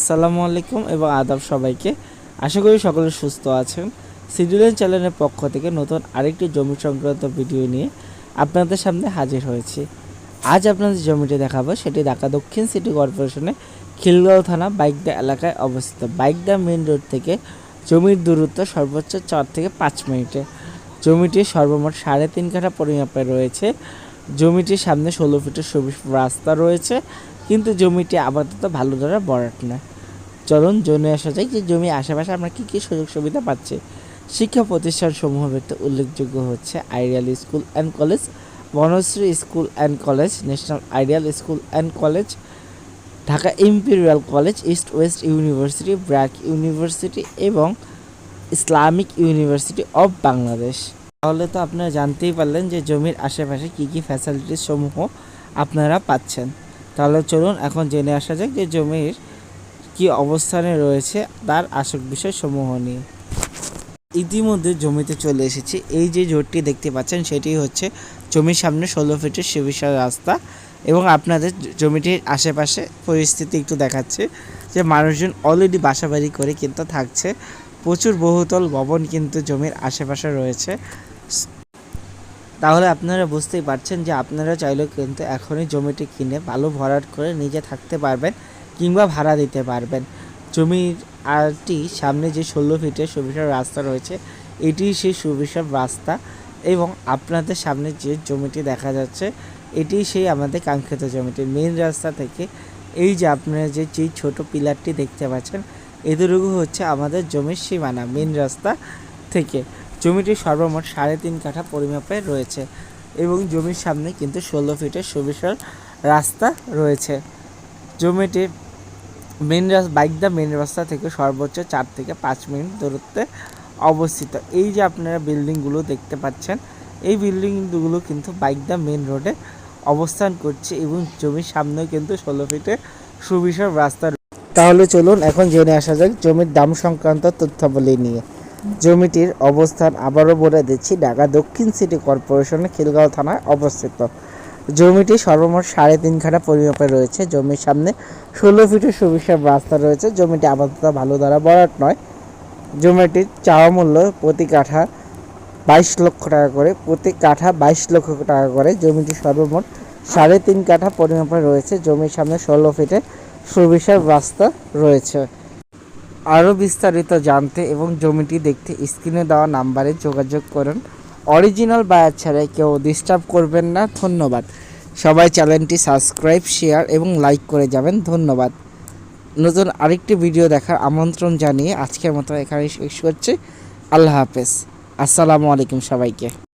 আসসালামু আলাইকুম এবং আদাব সবাইকে। আশা করি সকলে সুস্থ আছেন। সিডিউলেন চ্যানেলের পক্ষ থেকে নতুন আরেকটি জমি সংক্রান্ত ভিডিও নিয়ে আপনাদের সামনে হাজির হয়েছি। আজ আপনাদের জমিটি দেখাবো। সেটি ঢাকা দক্ষিণ সিটি কর্পোরেশনের খিলগাঁও থানা, বাইকদা এলাকায় অবস্থিত। বাইকদা মেন রোড থেকে জমির দূরত্ব সর্বোচ্চ চার থেকে পাঁচ মিনিটে। জমিটি সর্বমোট সাড়ে তিন কাঠা পরিমাপে রয়েছে। জমিটির সামনে ষোলো ফিটের সবুজ রাস্তা রয়েছে। কিন্তু জমিটি আপাতত ভালো ধরে বরাট নয়। চলুন জমি আসা যায় যে জমি আশেপাশে আমরা কী কী সুযোগ সুবিধা পাচ্ছি। শিক্ষা প্রতিষ্ঠান সমূহ ভিত্তিতে উল্লেখযোগ্য হচ্ছে ideal school and college, Banasree school and college, national ideal school and college, Dhaka imperial college, east west university, BRAC university এবং ইসলামিক ইউনিভার্সিটি অফ বাংলাদেশ। তাহলে তো আপনারা জানতেই পারলেন যে জমির আশেপাশে কী কী ফ্যাসিলিটিস সমূহ আপনারা পাচ্ছেন। তাহলে চলুন এখন জেনে আসা যাক যে জমির কি অবস্থানে রয়েছে তার আসক বিষয় সমূহ নিয়ে। ইতিমধ্যে জমিতে চলে এসেছি। এই যে জোটটি দেখতে পাচ্ছেন, সেটি হচ্ছে জমির সামনে ষোলো ফিটের সুবিশাল রাস্তা এবং আপনাদের জমিটির আশেপাশে পরিস্থিতি একটু দেখাচ্ছে যে মানুষজন অলরেডি বাসাবাড়ি করে কিন্তু থাকছে। প্রচুর বহুতল ভবন কিন্তু জমির আশেপাশে রয়েছে। তাহলে আপনারা বুঝতেই পারছেন যে আপনারা চাইলেও কিন্তু এখনই জমিটি কিনে ভালো ভরাট করে নিজে থাকতে পারবেন কিংবা ভাড়া দিতে পারবেন। জমির আরটি সামনে যে ষোলো ফিটের সুবিশাল রাস্তা রয়েছে, এটি সেই সুবিশাল রাস্তা এবং আপনাদের সামনে যে জমিটি দেখা যাচ্ছে, এটি সেই আমাদের কাঙ্ক্ষিত জমিটি। মেন রাস্তা থেকে এই যে আপনারা যে যেই ছোট পিলারটি দেখতে পাচ্ছেন, এতটুকু হচ্ছে আমাদের জমির সীমানা মেন রাস্তা থেকে। জমিটি সর্বমোট সাড়ে তিন কাঠা পরিমাপে রয়েছে এবং জমির সামনে কিন্তু ষোলো ফিটের সুবিশাল রাস্তা রয়েছে। জমিটি মেন রাস্তা বাইক বাইকদা মেন রাস্তা থেকে সর্বোচ্চ চার থেকে পাঁচ মিনিট দূরত্বে অবস্থিত। এই যে আপনারা বিল্ডিংগুলো দেখতে পাচ্ছেন, এই বিল্ডিংগুলো কিন্তু বাইক বাইকদা মেন রোডে অবস্থান করছে এবং জমির সামনেও কিন্তু ষোলো ফিটের সুবিশাল রাস্তা তাহলে চলুন এখন জেনে আসা যাক জমির দাম সংক্রান্ত তথ্যাবলী নিয়ে। জমিটির অবস্থান আবারও বলে দিচ্ছি, ঢাকা দক্ষিণ সিটি কর্পোরেশনের খিলগাঁও থানায় অবস্থিত। জমিটি সর্বমোট সাড়ে তিন খানা পরিমাপে রয়েছে। জমির সামনে ষোলো ফিটের সুবিশাল রাস্তা রয়েছে। জমিটি আপাতত ভালো দ্বারা বরাট নয়। জমিটির চাওয়া মূল্য প্রতি কাঠা বাইশ লক্ষ টাকা করে, প্রতি কাঠা বাইশ লক্ষ টাকা করে। জমিটি সর্বমোট সাড়ে তিন কাঠা পরিমাপে রয়েছে। জমির সামনে ষোলো ফিটে সুবিশাল রাস্তা রয়েছে। আরও বিস্তারিত জানতে এবং জমিটি দেখতে স্ক্রিনে দেওয়া নাম্বারে যোগাযোগ করুন। অরিজিনাল বায়ার ছাড়াই কেউ ডিস্টার্ব করবেন না। ধন্যবাদ। সবাই চ্যানেলটি সাবস্ক্রাইব, শেয়ার এবং লাইক করে যাবেন। ধন্যবাদ। নতুন আরেকটি ভিডিও দেখার আমন্ত্রণ জানিয়ে আজকের মতো এখানে শেষ করছি। আল্লাহ হাফেজ। আসসালামু আলাইকুম সবাইকে।